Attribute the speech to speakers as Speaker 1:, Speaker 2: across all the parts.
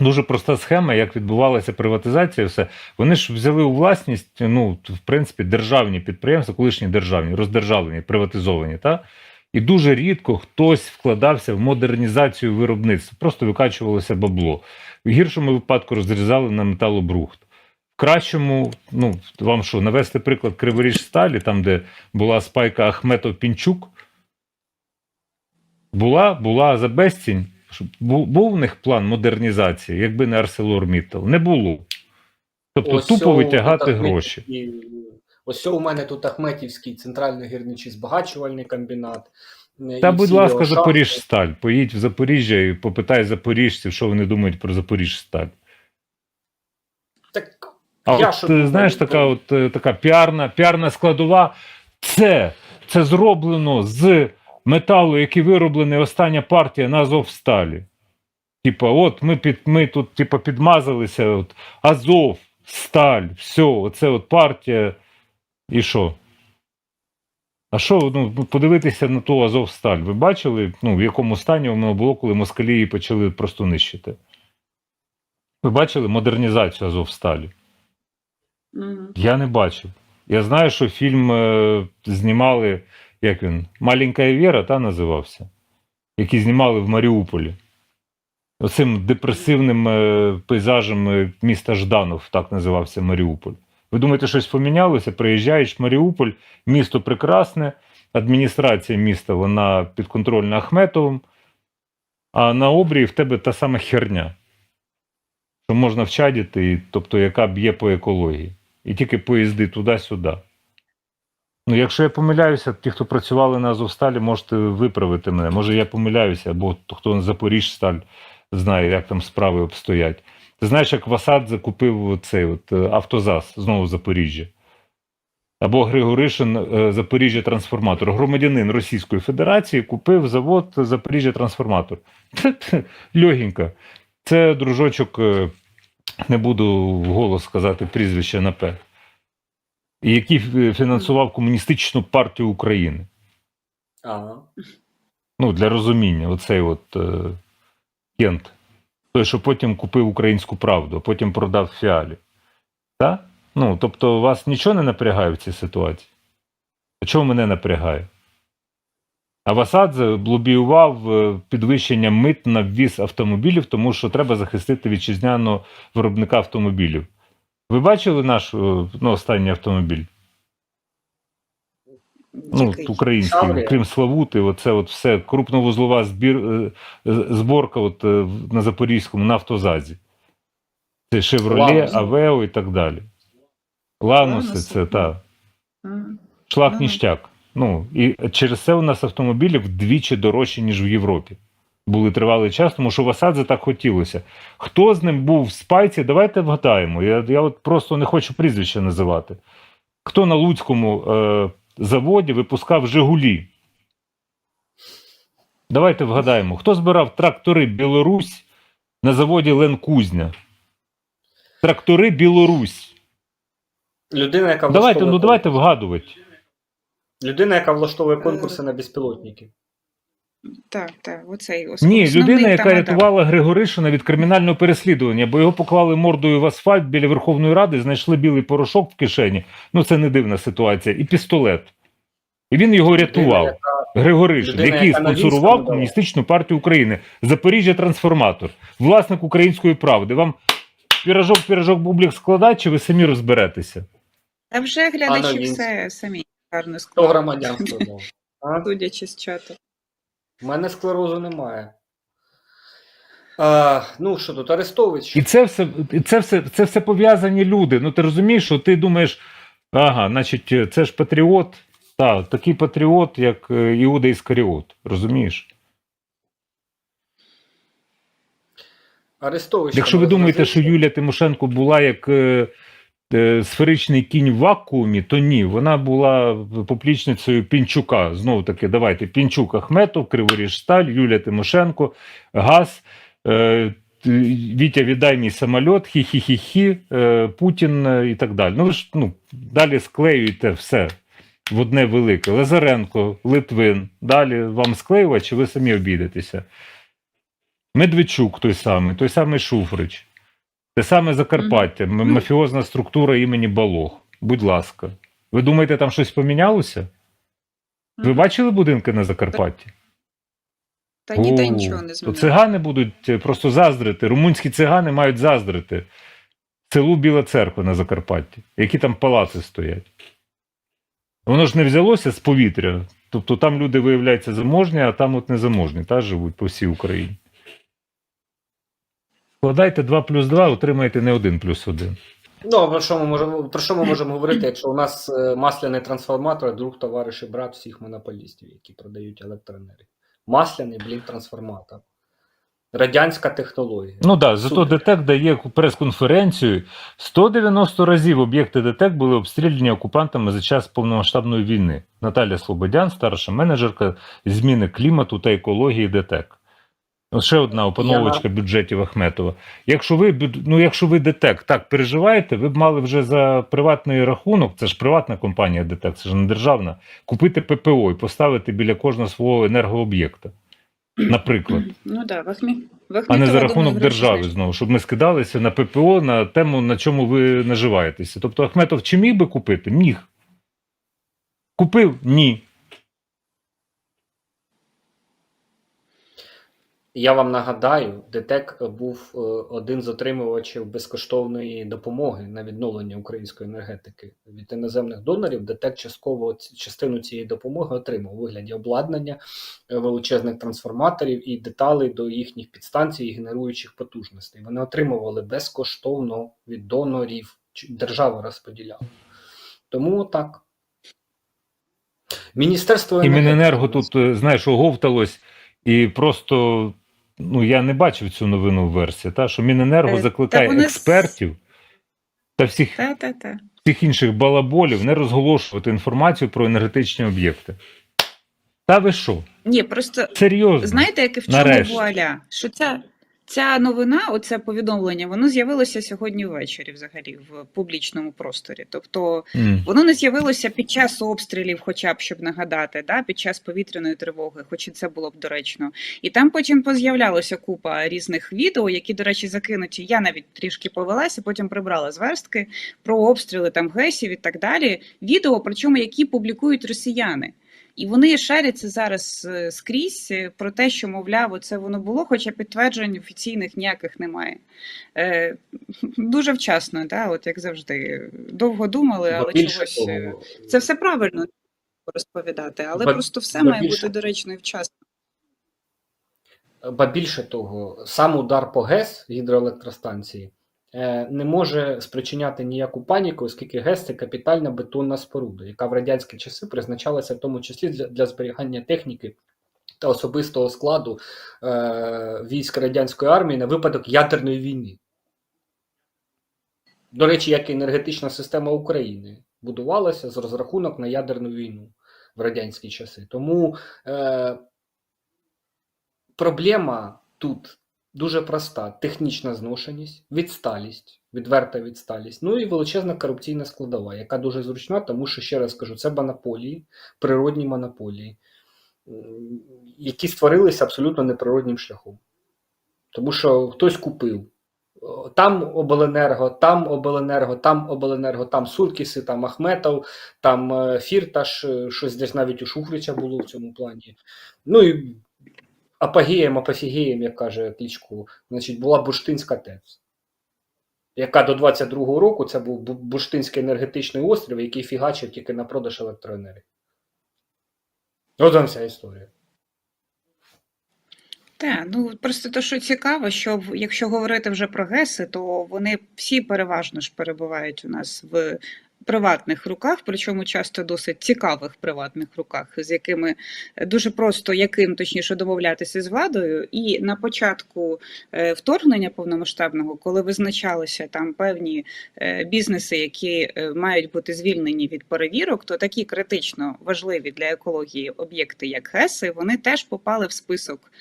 Speaker 1: Дуже проста схема, як відбувалася приватизація, все. Вони ж взяли у власність, ну, в принципі, державні підприємства, колишні державні, роздержавлені, приватизовані, та? І дуже рідко хтось вкладався в модернізацію виробництва, просто викачувалося бабло. В гіршому випадку розрізали на металобрухт. В кращому, ну, вам що, навести приклад Криворіж сталі, там, де була спайка Ахметов Пінчук, була, була за безцінь. Щоб Був, був в них план модернізації, якби не ArcelorMittal? Не було. Тобто
Speaker 2: Ось
Speaker 1: тупо витягати гроші.
Speaker 2: Ось у мене тут Ахметівський центральний гірничий збагачувальний комбінат. е,
Speaker 1: Та,
Speaker 2: і
Speaker 1: будь ласка. Запоріжсталь. Поїдь в Запоріжжя і попитай запоріжців, що вони думають про Запоріжсталь.
Speaker 2: Так,
Speaker 1: А
Speaker 2: Я
Speaker 1: от
Speaker 2: що
Speaker 1: ти знаєш, така от е, така піарна, піарна складова. Це, це зроблено з металу, який вироблений остання партія на Азовсталі. Типа, от ми під ми тут типа, підмазалися. От, Азов, сталь, все, оце от партія. І що? А що, ну, подивитися на ту Азовсталь. Ви бачили, ну, в якому стані воно було, коли москалі її почали просто нищити? Ви бачили модернізацію Азовсталі?
Speaker 3: Мгм.
Speaker 1: Я не бачив. Я знаю, що фільм е, знімали, як він, Маленька Віра, та називався, який знімали в Маріуполі. Оцим депресивним е, пейзажем е, міста Жданов, так називався Маріуполь. Ви думаєте, щось помінялося? Приїжджаєш в Маріуполь, місто прекрасне, адміністрація міста вона підконтрольна Ахметовим, а на обрії в тебе та сама херня, що можна вчадити, і, тобто яка б'є по екології. І тільки поїзди туди-сюди. Ну, якщо я помиляюся, ті, хто працювали на Азовсталі, можете виправити мене. Може, я помиляюся, або хто на Запоріжсталь знає, як там справи обстоять. Ти знаєш, як Васад закупив цей от е, автозас знову в Запоріжжя. Або Григоришин е, Запоріжжя трансформатор. Громадянин Російської Федерації купив завод Запоріжжя трансформатор. Льогенько. Це дружочок, е, не буду вголос сказати прізвище на П. Який е, фінансував комуністичну партію України.
Speaker 2: Ага.
Speaker 1: Ну, для розуміння, оцей от е, Кент. Той, що потім купив українську правду, а потім продав фіалі. Так? Ну, тобто, вас нічого не напрягає в цій ситуації? А чого мене напрягає? А Васадзе лобіював е, підвищення мит на ввіз автомобілів, тому що треба захистити вітчизняного виробника автомобілів. Ви бачили наш е, ну, останній автомобіль? Ну, український, крім Славути, оце от все крупновузлова збір, е, зборка от, е, на Запорізькому на автозазі. Це Шевроле, Авео і так далі. Лануси, це так.
Speaker 3: Ага.
Speaker 1: ніштяк. Ну, і через це у нас автомобілі вдвічі дорожчі, ніж в Європі. Були тривалий час, тому що в Асадзе так хотілося. Хто з ним був в спайці, давайте вгадаємо. Я, я от просто не хочу прізвище називати. Хто на Луцькому е, заводі випускав Жигулі? Давайте вгадаємо. Хто збирав трактори Білорусь на заводі Ленкузня? Трактори Білорусь.
Speaker 2: Людина, яка
Speaker 1: Давайте, ну давайте вгадувати.
Speaker 2: Людина, яка влаштовує конкурси на безпілотники.
Speaker 3: Так, так, оцей
Speaker 1: Ні, людина, яка
Speaker 3: тамада.
Speaker 1: рятувала Григоришина від кримінального переслідування, бо його поклали мордою в асфальт біля Верховної Ради, знайшли білий порошок в кишені. Ну це не дивна ситуація, і пістолет. І він його рятував.
Speaker 2: Людина,
Speaker 1: Григоришин,
Speaker 2: людина,
Speaker 1: який спонсорував комуністичну партію України, Запоріжжя трансформатор, власник української правди. Вам пірожок, пірожок бублік складати, чи ви самі розберетеся?
Speaker 3: Та вже глядачі все самі гарно
Speaker 2: Хто громадянство
Speaker 3: судячи з чату.
Speaker 2: У мене склерозу немає. А, ну що тут, Арестович?
Speaker 1: І це все, це все, це все пов'язані люди. Ну ти розумієш, що ти думаєш, ага, значить, це ж патріот, так, такий патріот, як е, Іуда Іскаріот. Розумієш?
Speaker 2: Арестович.
Speaker 1: Якщо ви думаєте, що. Юлія Тимошенко була як е, сферичний кінь в вакуумі, то ні, вона була поплічницею Пінчука. Знову таки, давайте Пінчук Ахметов, Криворіжсталь, Юлія Тимошенко, ГАЗ. Е, Вітя, віддай мій самоліт, хі-хі-хі-хі, е, Путін е, і так далі. Ну ви ж ну, далі склеюєте все в одне велике. Лазаренко, Литвин. Далі вам склеювати, чи ви самі обійдетеся? Медведчук той самий, той самий Шуфрич, те саме Закарпаття, мафіозна структура імені Балог. Будь ласка. Ви думаєте, там щось помінялося? Ви бачили будинки на Закарпатті?
Speaker 3: Та ніде
Speaker 1: О,
Speaker 3: нічого не змінилося.
Speaker 1: цигани будуть е, просто заздрити. Румунські цигани мають заздрити селу Біла Церква на Закарпатті, які там палаци стоять. Воно ж не взялося з повітря. Тобто там люди виявляються заможні, а там от незаможні, та живуть по всій Україні. Складайте 2 плюс 2, отримаєте не 1 плюс 1.
Speaker 2: Ну, про що ми можемо про що ми можемо говорити, якщо у нас е, масляний трансформатор, друг, товариш і брат всіх монополістів, які продають електроенергію. Масляний, блін, трансформатор. Радянська технологія.
Speaker 1: Ну так, да, зато. ДТЕК дає прес-конференцію. 190 разів об'єкти ДТЕК були обстріляні окупантами за час повномасштабної війни. Наталя Слободян, старша менеджерка зміни клімату та екології ДТЕК. Ще одна опановочка бюджетів Ахметова. Якщо ви ну, якщо ви ДТЕК так переживаєте, ви б мали вже за приватний рахунок, це ж приватна компанія ДТЕК, це ж не державна, купити ППО і поставити біля кожного свого енергооб'єкта. Наприклад.
Speaker 3: Ну так, Вахмі...
Speaker 1: А не за рахунок держави знову, щоб ми скидалися на ППО на тему, на чому ви наживаєтеся. Тобто Ахметов чи міг би купити? Міг. Купив? Ні.
Speaker 2: Я вам нагадаю, ДТЕК був е, один з отримувачів безкоштовної допомоги на відновлення української енергетики від іноземних донорів. ДТЕК частково частину цієї допомоги отримав у вигляді обладнання е, величезних трансформаторів і деталей до їхніх підстанцій і генеруючих потужностей. Вони отримували безкоштовно від донорів. Держава розподіляла. Тому так. Міністерство
Speaker 1: І Міненерго тут, е, знаєш, оговталось, і просто ну, я не бачив цю новину в версії, та, що Міненерго
Speaker 3: Е,
Speaker 1: закликає
Speaker 3: та вони
Speaker 1: експертів та всіх,
Speaker 3: Та-та-та.
Speaker 1: всіх інших балаболів не розголошувати інформацію про енергетичні об'єкти. Та ви що?
Speaker 3: Ні, просто
Speaker 1: Серйозно?
Speaker 3: знаєте, яке в чому вуаля? Що ця, ця новина, оце повідомлення, воно з'явилося сьогодні ввечері взагалі в публічному просторі. Тобто
Speaker 1: М.
Speaker 3: Воно не з'явилося під час обстрілів, хоча б щоб нагадати, да, під час повітряної тривоги, хоч і це було б доречно. І там потім поз'являлося купа різних відео, які, до речі, закинуті. Я навіть трішки повелася, потім прибрала зверстки про обстріли там гесів і так далі. Відео, причому які публікують росіяни. І вони шаряться зараз е, скрізь е, про те, що, мовляв, оце воно було, хоча підтверджень офіційних ніяких немає. Е, дуже вчасно, да, от як завжди. Довго думали, але
Speaker 2: більше
Speaker 3: чогось. е,
Speaker 2: того,
Speaker 3: Це все правильно розповідати, але
Speaker 2: Ба-
Speaker 3: просто все має
Speaker 2: більше-
Speaker 3: бути доречно і вчасно.
Speaker 2: Ба більше того, сам удар по ГЕС гідроелектростанції не може спричиняти ніяку паніку, оскільки ГЕС це капітальна бетонна споруда, яка в радянські часи призначалася в тому числі для, для зберігання техніки та особистого складу е, військ радянської армії на випадок ядерної війни. До речі, як і енергетична система України будувалася з розрахунок на ядерну війну в радянські часи. Тому е, проблема тут дуже проста: технічна зношеність, відсталість, відверта відсталість, ну і величезна корупційна складова, яка дуже зручна, тому що ще раз кажу, це монополії, природні монополії, які створилися абсолютно неприроднім шляхом. Тому що хтось купив. Там обленерго, там обленерго, там обленерго, там Суркіси, там Ахметов, там е, Фірташ, е, щось десь навіть у Шуфрича було в цьому плані. Ну і апогеєм, апофігеєм, як каже Кличко, значить, була Бурштинська ТЕЦ, яка до 22-го року це був Бу- Бурштинський енергетичний острів, який фігачив тільки на продаж електроенергії. От вам вся історія.
Speaker 3: Так, ну просто те, що цікаво, що якщо говорити вже про ГЕСи, то вони всі переважно ж перебувають у нас в приватних руках, причому часто досить цікавих приватних руках, з якими е, дуже просто яким точніше домовлятися з владою. І на початку е, вторгнення повномасштабного, коли визначалися там певні е, бізнеси, які мають бути звільнені від перевірок, то такі критично важливі для екології об'єкти, як ГЕСи, вони теж попали в список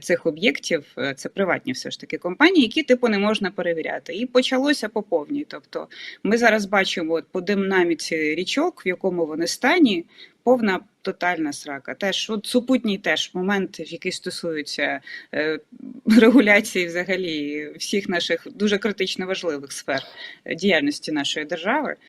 Speaker 3: цих об'єктів. Це приватні все ж таки компанії, які типу не можна перевіряти. І почалося по повній. Тобто ми зараз бачимо по динаміці річок, в якому вони стані, повна тотальна срака. Теж от супутній теж момент, який стосується е, регуляції взагалі всіх наших дуже критично важливих сфер діяльності нашої держави.